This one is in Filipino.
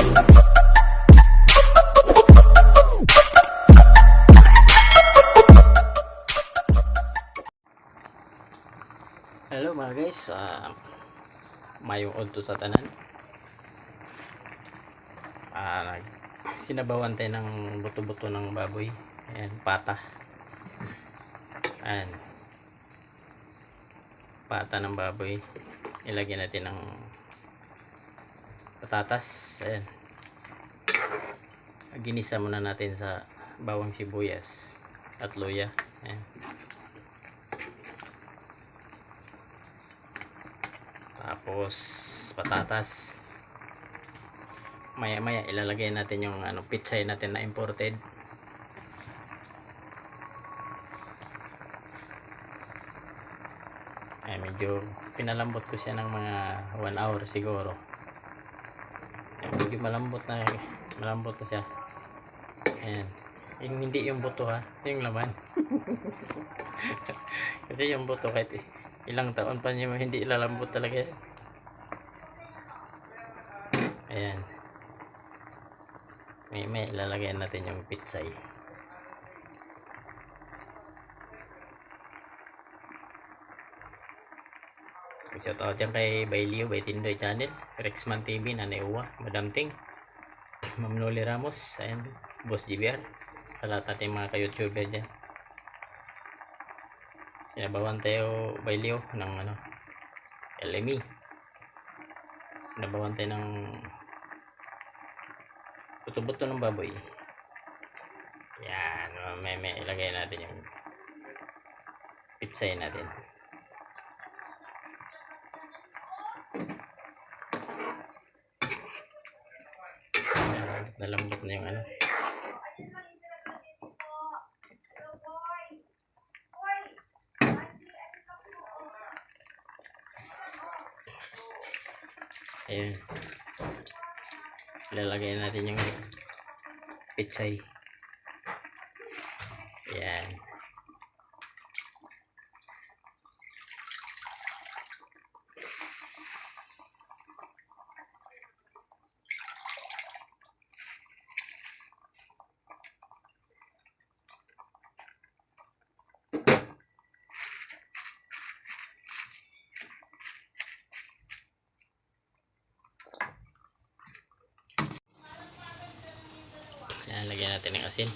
Hello mga guys, uh, mayong odto sa tanan. Ah, nag sinabawan tayo ng buto-buto ng baboy. Ayan, pata. Ayan. Pata ng baboy. Ilagyan natin ng patatas. Ayan. Ginisa muna natin sa bawang sibuyas at luya. Ayan. Tapos patatas. Maya maya ilalagay natin yung ano pitsay natin na imported. Ay medyo pinalambot ko siya ng mga 1 hour siguro. Malambot na malambot na siya. Ayan. Yung hindi yung buto ha, yung laman. Kasi yung buto kahit ilang taon pa niyo hindi ilalambot talaga yan. Ayan. May, may ilalagay natin yung pitsay. Shout out dyan kay Bailio, by Tindoy Channel, Rexman TV, Nanay Uwa, Madam Ting, Ma'am Loli Ramos, ayan, Boss GBR, sa lahat natin mga ka-YouTuber dyan. Sinabawan tayo Bailio ng ano, LME. Sinabawan tayo ng buto-buto ng baboy. Yan, may, may ilagay natin yung pitsay natin. Yan, nalambot na yung ano. Ayan. Ilalagay natin yung pitsay. Ayan, lagyan natin ng asin.